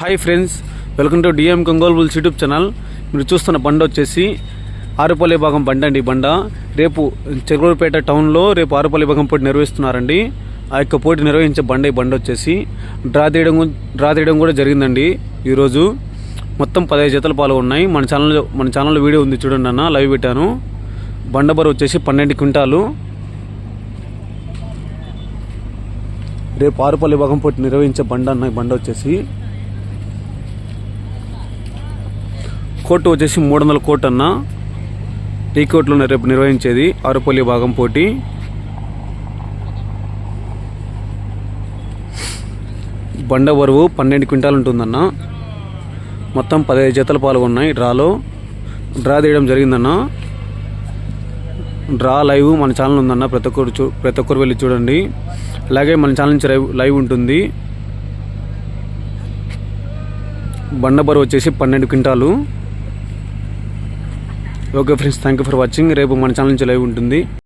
Hi friends welcome to DM కొంగోల్ bulls YouTube channel మీరు చూస్తున్న బండ వచ్చేసి ఆరుపల్లి భాగం బండ అండి బండ. రేపు చెరువుపేట టౌన్లో రేపు ఆరుపల్లి భాగం పోటీ నిర్వహిస్తున్నారండి. ఆ యొక్క పోటీ నిర్వహించే బండ ఈ బండ వచ్చేసి డ్రా తీయడం డ్రా తీయడం కూడా జరిగిందండి ఈరోజు. మొత్తం పదహైదు జతల పాలు ఉన్నాయి మన ఛానల్లో మన ఛానల్లో వీడియో ఉంది చూడండి అన్న లైవ్ పెట్టాను. బండ బరువు వచ్చేసి పన్నెండు క్వింటాలు. రేపు ఆరుపల్లి భాగం పోటీ నిర్వహించే బండ అన్న ఈ బండ వచ్చేసి కోర్టు వచ్చేసి మూడు వందల కోట్ అన్న ఈ కోర్టులో రేపు నిర్వహించేది ఆరుపల్లి భాగం పోటీ. బండ బరువు పన్నెండు క్వింటాలు ఉంటుందన్న. మొత్తం పదహైదు జతలు పాల్గొన్నాయి డ్రాలో. డ్రా తీయడం జరిగిందన్న. డ్రా లైవ్ మన ఛానల్ ఉందన్న ప్రతి ఒక్కరు చూ ప్రతి ఒక్కరు వెళ్ళి చూడండి. అలాగే మన ఛానల్ నుంచి లైవ్ లైవ్ ఉంటుంది. బండ బరువు వచ్చేసి పన్నెండు quintal. Okay friends thank you for watching రేపు మన ఛానల్ నుంచి లైవ్ ఉంటుంది.